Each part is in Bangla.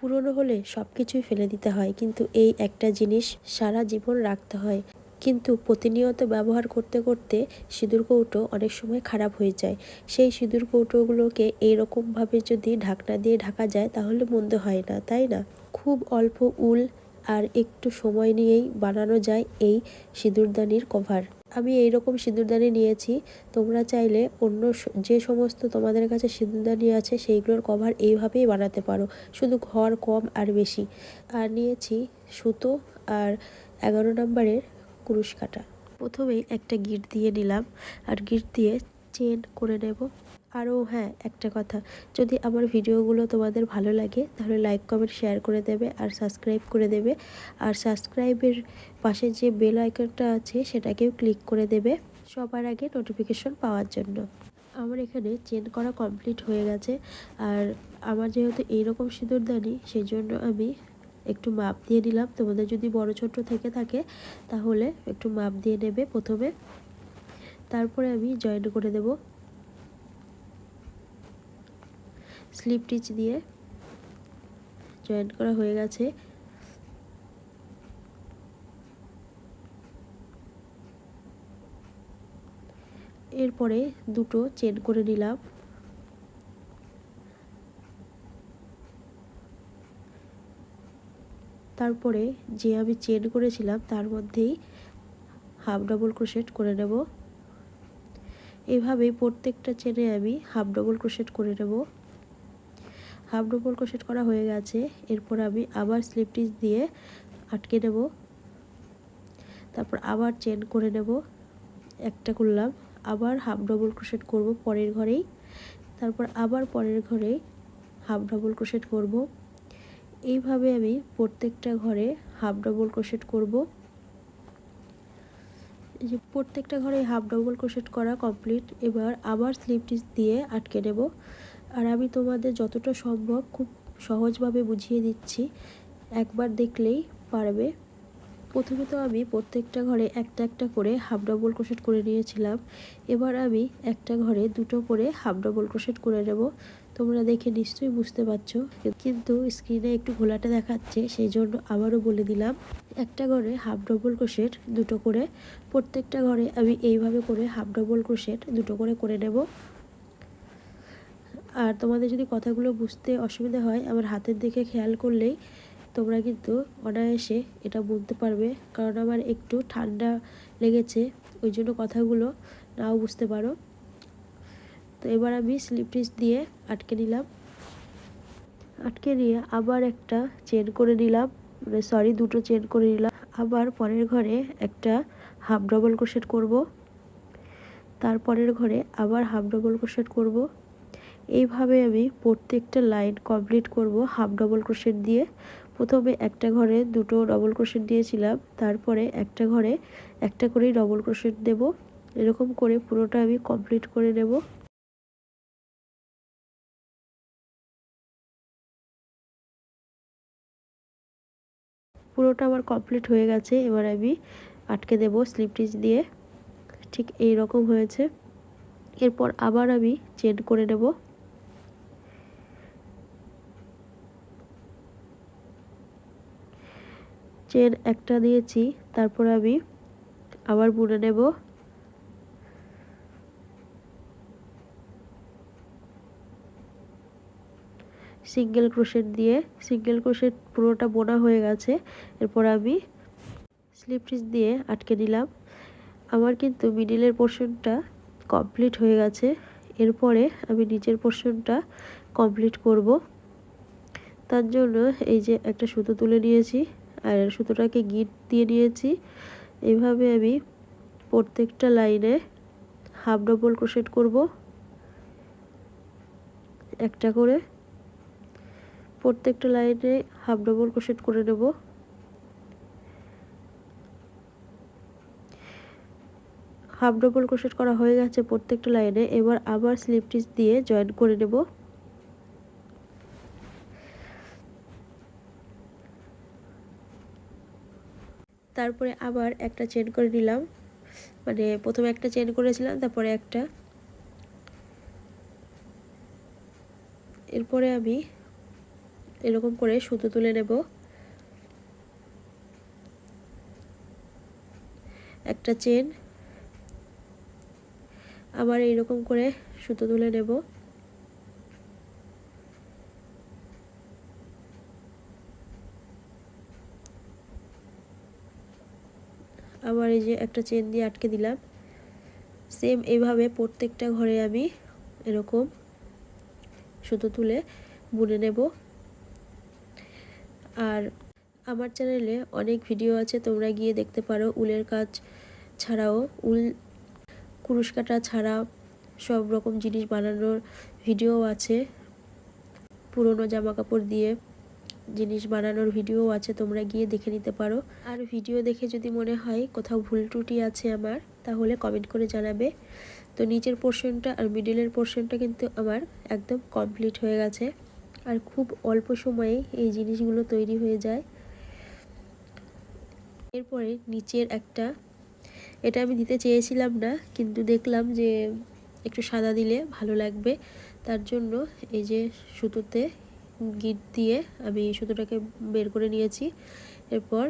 পুরনো হলে সব কিছুই ফেলে দিতে হয়। কিন্তু এই একটা জিনিস সারা জীবন রাখতে হয়। কিন্তু প্রতিনিয়ত ব্যবহার করতে করতে সিঁদুর কৌটো অনেক সময় খারাপ হয়ে যায়। সেই সিঁদুর কৌটোগুলোকে এইরকমভাবে যদি ঢাকনা দিয়ে ঢাকা যায়, তাহলে মন্দ হয় না, তাই না? খুব অল্প উল আর একটু সময় নিয়েই বানানো যায় এই সিঁদুরদানির কভার। আমি এই রকম সিঁদুরদানি নিয়েছি। তোমরা চাইলে অন্য যে সমস্ত তোমাদের কাছে সিঁদুরদানি আছে, সেইগুলোর কভার এইভাবেই বানাতে পারো। শুধু ঘর কম আর বেশি। আর নিয়েছি সুতো আর এগারো নম্বরের কুরুশ কাটা। প্রথমেই একটা গিট দিয়ে নিলাম। আর গিট দিয়ে চেন করে নেব। আরও হ্যাঁ একটা কথা। যদি আমার ভিডিওগুলো তোমাদের ভালো লাগে, তাহলে লাইক কমেন্ট শেয়ার করে দেবে আর সাবস্ক্রাইব করে দেবে। আর সাবস্ক্রাইবের পাশে যে বেল আইকনটা আছে, সেটাকেও ক্লিক করে দেবে সবার আগে নোটিফিকেশন পাওয়ার জন্য। আমার এখানে চেন করা কমপ্লিট হয়ে গেছে। আর আমার যেহেতু এইরকম সিঁদুরদানি সেই জন্য আমি একটু মাপ দিয়ে নিলাম। তোমাদের যদি বড় ছোট থেকে থাকে, তাহলে একটু মাপ দিয়ে নেবে প্রথমে। তারপরে আমি জয়েন করে দেব। স্লিপ টিচ দিয়ে জয়েন করা হয়ে গেছে। এরপরে দুটো চেন করে নিলাম। তারপরে যে আমি চেন করেছিলাম, তার মধ্যেই হাফ ডবল ক্রোশেট করে নেব। এভাবেই প্রত্যেকটা চেনে আমি হাফ ডবল ক্রোশেট করে নেব। হাফ ডবল ক্রোশেট করা হয়ে গেছে। এরপর আমি আবার স্লিপ টিচ দিয়ে আটকে নেব। তারপর আবার চেন করে নেব। একটা করলাম। আবার হাফ ডবল ক্রোশেট করব পরের ঘরেই। তারপর আবার পরের ঘরে হাফ ডবল ক্রোশেট করব। এইভাবে আমি প্রত্যেকটা ঘরে হাফ ডবল ক্রোশেট করব। যে প্রত্যেকটা ঘরে হাফ ডবল ক্রোশেট করা কমপ্লিট। এবার আবার স্লিপ টিচ দিয়ে আটকে নেব। আর আমি তোমাদের যতটা সম্ভব খুব সহজভাবে বুঝিয়ে দিচ্ছি। একবার দেখলেই পারবে। প্রথমে তো আমি প্রত্যেকটা ঘরে একটা একটা করে হাফ ডবল ক্রোশেট করে নিয়েছিলাম। এবার আমি একটা ঘরে দুটো করে হাফ ডবল ক্রোশেট করে নেব। তোমরা দেখে নিশ্চয়ই বুঝতে পারছ। কিন্তু স্ক্রিনে একটু ঘোলাটা দেখাচ্ছে সেই জন্য আবারও বলে দিলাম, একটা ঘরে হাফ ডবল ক্রোশেট দুটো করে, প্রত্যেকটা ঘরে আমি এইভাবে করে হাফ ডবল ক্রোশেট দুটো করে করে নেব। আর তোমাদের যদি কথাগুলো বুঝতে অসুবিধা হয়, আমার হাতের দিকে খেয়াল করলেই তোমরা কিন্তু অনায়াসে এটা বলতে পারবে। কারণ আমার একটু ঠান্ডা লেগেছে, ওই জন্য কথাগুলো নাও বুঝতে পারো। তো এবার আমি স্লিপ টিচ দিয়ে আটকে নিলাম। আটকে নিয়ে আবার একটা চেন করে নিলাম। মানে সরি দুটো চেন করে নিলাম। আবার পরের ঘরে একটা হাফ ডবল ক্রোশেট করব। তারপরের ঘরে আবার হাফ ডবল ক্রোশেট করব। এইভাবে আমি প্রত্যেকটা লাইন কমপ্লিট করব হাফ ডবল ক্রোশেট দিয়ে। প্রথমে একটা ঘরে দুটো ডবল ক্রোশেট দিয়েছিলাম, তারপরে একটা ঘরে একটা করেই ডবল ক্রোশেট দেব। এরকম করে পুরোটা আমি কমপ্লিট করে নেব। পুরোটা আমার কমপ্লিট হয়ে গেছে, এবার আমি আটকে দেব স্লিপ টিচ দিয়ে। ঠিক এই রকম হয়েছে। এরপর আবার আমি চেন করে নেব। চেন একটা দিয়েছি, তারপর আমি আবার বুনে নেব। সিঙ্গেল ক্রোশেট দিয়ে, সিঙ্গেল ক্রোশেট পুরোটা বোনা হয়ে গেছে। এরপর আমি স্লিপ টিচ দিয়ে আটকে নিলাম। আমার কিন্তু মিডিলের পোর্শনটা কমপ্লিট হয়ে গেছে। এরপরে আমি নিচের পোর্শনটা কমপ্লিট করব। তার জন্য এই যে একটা সুতো তুলে নিয়েছি। আর সুতোটাকে গিট দিয়ে নিয়েছি। এভাবে আমি প্রত্যেকটা লাইনে হাফ ডবল ক্রোশেট করব। একটা করে প্রত্যেকটা লাইনে হাফ ডবল ক্রোশেট করে নেব। হাফ ডবল ক্রোশেট করা হয়ে গেছে প্রত্যেকটা লাইনে। এবার আবার স্লিপ টিচ দিয়ে জয়েন করে নেব। তারপরে আবার একটা চেন করে নিলাম। মানে প্রথমে একটা চেন করেছিলাম, তারপরে একটা। এরপরে আমি এরকম করে সুতো তুলে নেব। একটা চেন আবার এরকম করে সুতো তুলে নেব। আবার এই যে একটা চেন দিয়ে আটকে দিলাম। সেম এইভাবে প্রত্যেকটা ঘরে আমি এরকম সুতো তুলে বুনে নেব। আর আমার চ্যানেলে অনেক ভিডিও আছে, তোমরা গিয়ে দেখতে পারো। উলের কাজ ছাড়াও, উল কুরুশ কাটা ছাড়া সব রকম জিনিস বানানোর ভিডিও আছে। পুরনো জামা কাপড় দিয়ে জিনিস বানানোর ভিডিও আছে, তোমরা গিয়ে দেখে নিতে পারো। আর ভিডিও দেখে যদি মনে হয় কোথাও ভুল ত্রুটি আছে আমার, তাহলে কমেন্ট করে জানাবে। তো নিচের পোর্শনটা আর মিডিলের পোর্শনটা কিন্তু আমার একদম কমপ্লিট হয়ে গেছে। আর খুব অল্প সময়ে এই জিনিসগুলো তৈরি হয়ে যায়। এরপরে নিচের একটা, এটা আমি দিতে চেয়েছিলাম না, কিন্তু দেখলাম যে একটু সাদা দিলে ভালো লাগবে। তার জন্য এই যে সুতোতে গিট দিয়ে আমি সুতোটাকে বের করে নিয়েছি। এরপর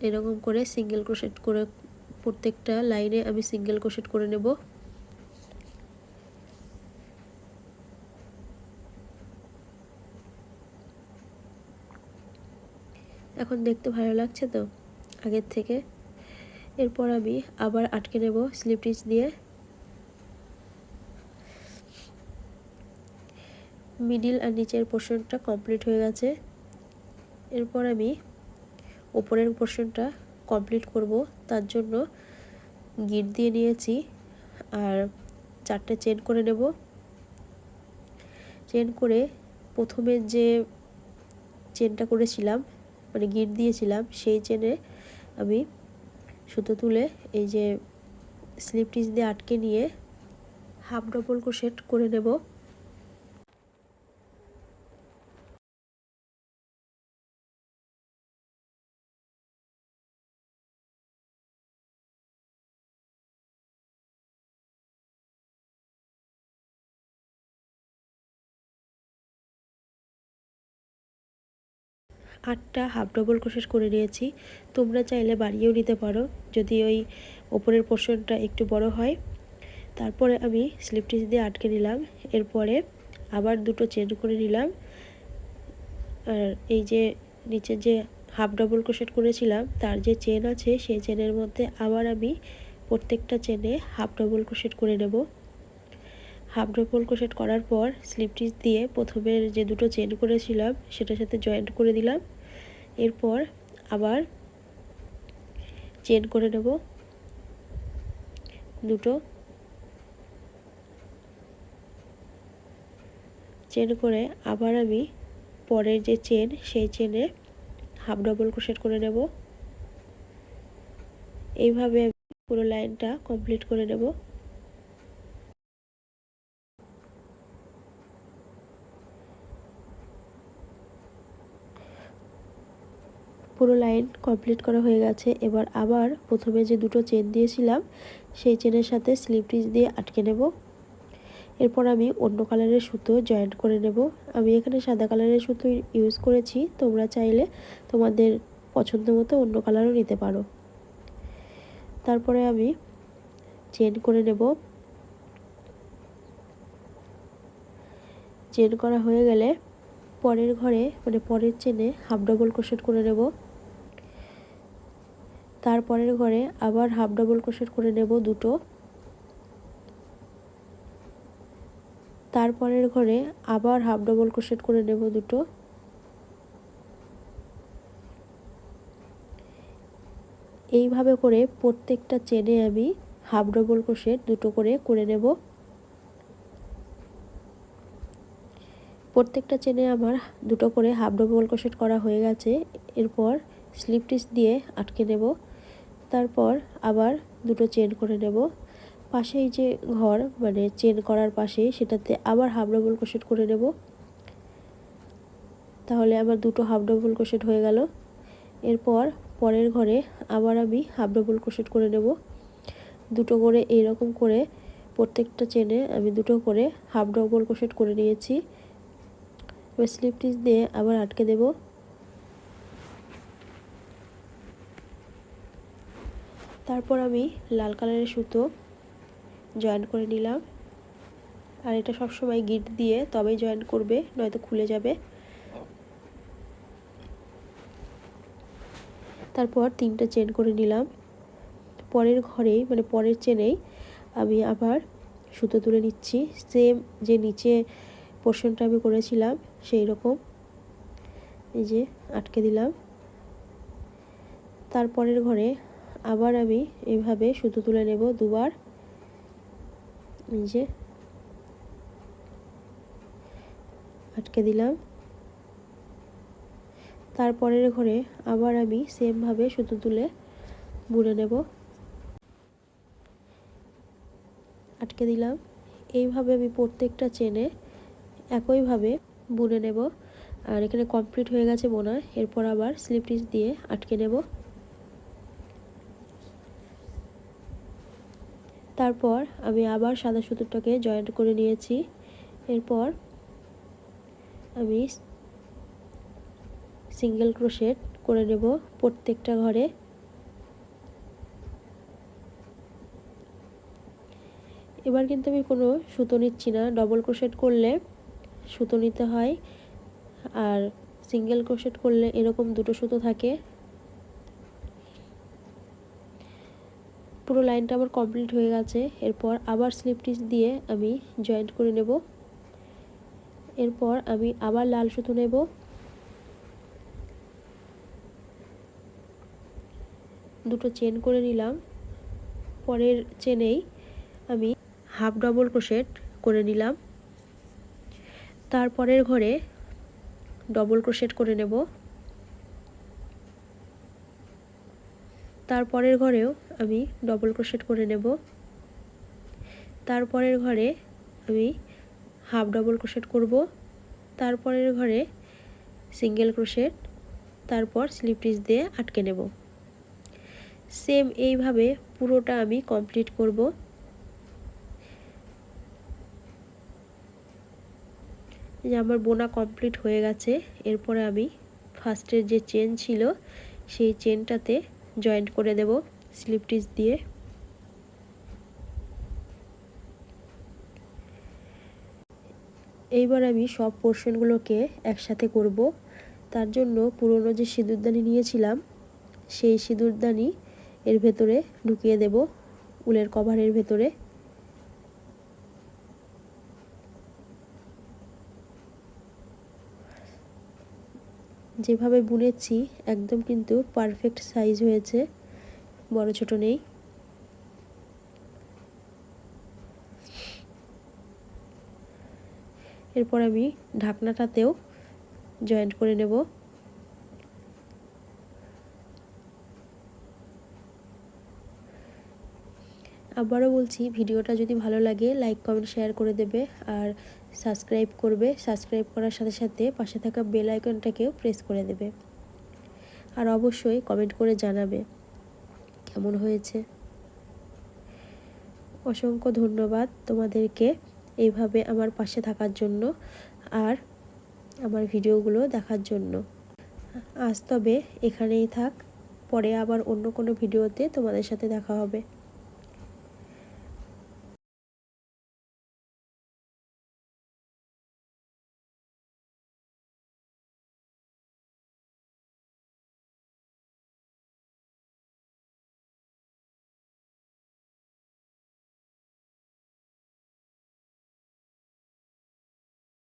এরকম করে সিঙ্গেল ক্রোশেট করে প্রত্যেকটা লাইনে আমি সিঙ্গেল ক্রোশেট করে নেব। এখন দেখতে ভালো লাগছে তো? আগের থেকে। এরপর আমি আবার আটকে নেব স্লিপ টিচ দিয়ে। মিডিল আর নিচের পোর্শনটা কমপ্লিট হয়ে গেছে। এরপর আমি ওপরের পোর্শনটা কমপ্লিট করব। তার জন্য গিট দিয়ে নিয়েছি আর চারটে চেন করে নেব। চেন করে প্রথমে যে চেনটা করেছিলাম মানে গিট দিয়েছিলাম, সেই চেনে আমি সুতো তুলে এই যে স্লিপ টিচ দিয়ে আটকে নিয়ে হাফ ডবল ক্রোশেট করে নেব। আটটা হাফ ডবল ক্রোশেট করে নিয়েছি। তোমরা চাইলে বাড়িয়েও নিতে পারো। যদি ওই ওপরের পোর্শনটা একটু বড় হয়। তারপরে আমি স্লিপ টিচ দিয়ে আটকে নিলাম। এরপরে আবার দুটো চেন করে নিলাম। আর এই যে নিচে যে হাফ ডবল ক্রোশেট করেছিলাম, তার যে চেন আছে, সেই চেনের মধ্যে আবার আমি প্রত্যেকটা চেনে হাফ ডবল ক্রোশেট করে নেব। হাফ ডবল ক্রোশেট করার পর স্লিপ টিচ দিয়ে প্রথমে যে দুটো চেন করেছিলাম, সেটার সাথে জয়েন্ট করে দিলাম। এরপর আবার চেন করে নেব। দুটো চেন করে আবার আমি পরের যে চেন, সেই চেনে হাফ ডবল ক্রোশেট করে নেব। এইভাবে আমি পুরো লাইনটা কমপ্লিট করে নেব। পুরো লাইন কমপ্লিট করা হয়ে গেছে। এবার আবার প্রথমে যে দুটো চেন দিয়েছিলাম, সেই চেনের সাথে স্লিপ টিচ দিয়ে আটকে নেব। এরপর আমি অন্য কালারের সুতো জয়েন্ট করে নেব। আমি এখানে সাদা কালারের সুতো ইউজ করেছি। তোমরা চাইলে তোমাদের পছন্দ মতো অন্য কালারও নিতে পারো। তারপরে আমি চেন করে নেব। চেন করা হয়ে গেলে পরের ঘরে মানে পরের চেনে হাফ ডবল ক্রোশেট করে নেব। তারপরের ঘরে আবার হাফ ডবল ক্রোশেট করে নেব দুটো। তারপরের ঘরে আবার হাফ ডবল ক্রোশেট করে নেব দুটো। এইভাবে করে প্রত্যেকটা চেনে আমি হাফ ডবল ক্রোশেট দুটো করে করে নেব। প্রত্যেকটা চেনে আমার দুটো করে হাফ ডবল ক্রোশেট করা হয়ে গেছে। এরপর স্লিপ টিচ দিয়ে আটকে নেব। তারপর আবার দুটো চেন করে নেব। পাশেই যে ঘর মানে চেন করার পাশে সেটাতে আবার হাফ ডবল ক্রোশেট করে নেব। তাহলে আমার দুটো হাফ ডবল ক্রোশেট হয়ে গেল। এরপর পরের ঘরে আবার আমি হাফ ডবল ক্রোশেট করে নেব। দুটো করে এইরকম করে প্রত্যেকটা চেনে আমি দুটো করে হাফ ডবল ক্রোশেট করে নিয়েছি। এবার স্লিপ টিচ দিয়ে আবার আটকে দেব। তারপর আমি লাল কালারের সুতো জয়েন করে নিলাম। আর এটা সবসময় গিট দিয়ে তবেই জয়েন করবে, নয়তো খুলে যাবে। তারপর তিনটা চেন করে নিলাম। পরের ঘরেই মানে পরের চেনেই আমি আবার সুতো তুলে নিচ্ছি। সেম যে নিচে পোর্শনটা আমি করেছিলাম সেই রকম এই যে, আটকে দিলাম। তারপরের ঘরে আবার আমি এইভাবে সুতো তুলে নেব দুবার। এই যে, আটকে দিলাম। তারপরের ঘরে আবার আমি সেমভাবে সুতো তুলে বুনে নেব। আটকে দিলাম। এইভাবে আমি প্রত্যেকটা চেনে একইভাবে বুনে নেব। আর এখানে কমপ্লিট হয়ে গেছে বোনা এরপর আবার স্লিপ টিচ দিয়ে আটকে নেব। তারপর আমি আবার সাদা সুতোটাকে জয়েন্ট করে নিয়েছি। এরপর আমি সিঙ্গেল ক্রোশেট করে নেব প্রত্যেকটা ঘরে। এবার কিন্তু আমি কোনো সুতো নিচ্ছি না। ডবল ক্রোশেট করলে সুতো নিতে হয়। আর সিঙ্গেল ক্রোশেট করলে এরকম দুটো সুতো থাকে। পুরো লাইনটা আমার কমপ্লিট হয়ে গেছে। এরপর আবার স্লিপ দিয়ে আমি জয়েন্ট করে নেব। এরপর আমি আবার লাল সুতো নেব। দুটো চেন করে নিলাম। পরের চেনেই আমি হাফ ডবল ক্রোশেট করে নিলাম। তারপরের ঘরে ডবল ক্রোশেট করে নেব। তারপরের ঘরেও আমি ডবল ক্রোশেট করে নেব। তারপরের ঘরে আমি হাফ ডবল ক্রোশেট করব। তারপরের ঘরে সিঙ্গেল ক্রোশেট তারপর স্লিপ টিচ দিয়ে আটকে নেব। সেম এইভাবে পুরোটা আমি কমপ্লিট করব। যে আমার বোনা কমপ্লিট হয়ে গেছে। এরপরে আমি ফার্স্টের যে চেন ছিল, সেই চেনটাতে জয়েন্ট করে দেব স্লিপ টিচ দিয়ে। এইবার আমি সব পোর্শনগুলোকে একসাথে করব। তার জন্য পুরনো যে সিঁদুরদানি নিয়েছিলাম, সেই সিঁদুরদানি এর ভেতরে ঢুকিয়ে দেব, উলের কভারের ভেতরে। যেভাবে বুনেছি, একদম কিন্তু পারফেক্ট সাইজ হয়েছে। বড়, ছোট নেই। এরপর আমি ঢাকনাটাতেও জয়েন্ট করে নেব। আবারও বলছি, ভিডিওটা যদি ভালো লাগে লাইক কমেন্ট শেয়ার করে দেবে। আর সাবস্ক্রাইব করবে, সাবস্ক্রাইব করার সাথে সাথে পাশে থাকা বেল আইকনটাকেও প্রেস করে দেবে। আর অবশ্যই কমেন্ট করে জানাবে কেমন হয়েছে। অসংখ্য ধন্যবাদ তোমাদেরকে এইভাবে আমার পাশে থাকার জন্য আর আমার ভিডিওগুলো দেখার জন্য। আজ তবে এখানেই থাক, পরে আবার অন্য কোনো ভিডিওতে তোমাদের সাথে দেখা হবে।